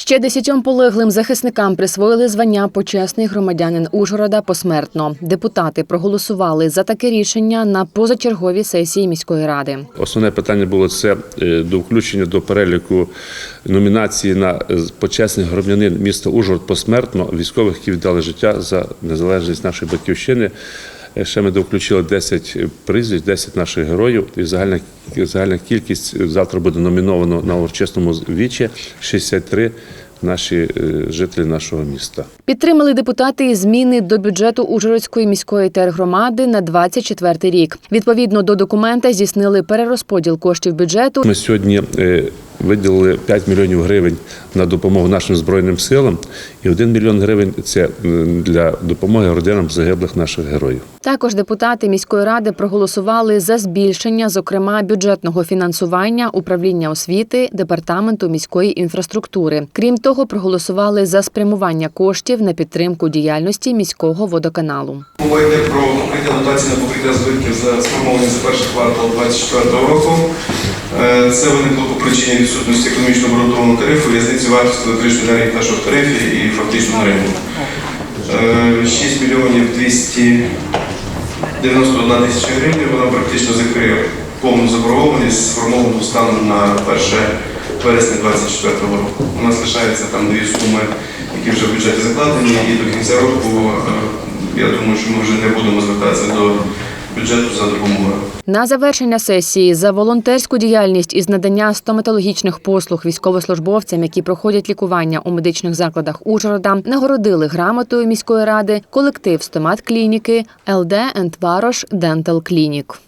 Ще десятьом полеглим захисникам присвоїли звання почесний громадянин Ужгорода посмертно. Депутати проголосували за таке рішення на позачерговій сесії міської ради. Основне питання було це е, до включення до переліку номінації на е, почесний громадянин міста Ужгород посмертно військових, які віддали життя за незалежність нашої батьківщини. Ще ми довключили 10 прізвищ, 10 наших героїв. І загальна, загальна кількість завтра буде номіновано на урочисному вічі 63 наші е, жителі нашого міста. Підтримали депутати зміни до бюджету Ужгородської міської тергромади на 24 рік. Відповідно до документа здійснили перерозподіл коштів бюджету Ми сьогодні е, виділили 5 мільйонів гривень на допомогу нашим збройним силам, і 1 мільйон гривень це для допомоги родинам загиблих наших героїв. Також депутати міської ради проголосували за збільшення, зокрема бюджетного фінансування управління освіти департаменту міської інфраструктури. Крім того, проголосували за спрямування коштів на підтримку діяльності міського водоканалу. Мова йде про покриття дотації на покриття збитків за сформовані за перший квартал 2024 року. Е, Це виникло по причині відсутності економічно обґрунтованого тарифу, різниці вартості електричної енергії в нашому тарифі і фактично на ринку. Е, 6 мільйонів 291 тисяча гривень, вона практично закриє повну заборгованість, сформовану станом на 1 вересня 2024 року. У нас лишається там дві суми, які вже в бюджеті закладені, і до кінця року е, я думаю, що ми вже не будемо звертатися до бюджету за допомогою. На завершення сесії за волонтерську діяльність із надання стоматологічних послуг військовослужбовцям, які проходять лікування у медичних закладах Ужгорода, нагородили грамотою міської ради колектив стомат клініки ЛД Ентварош Дентал Клінік.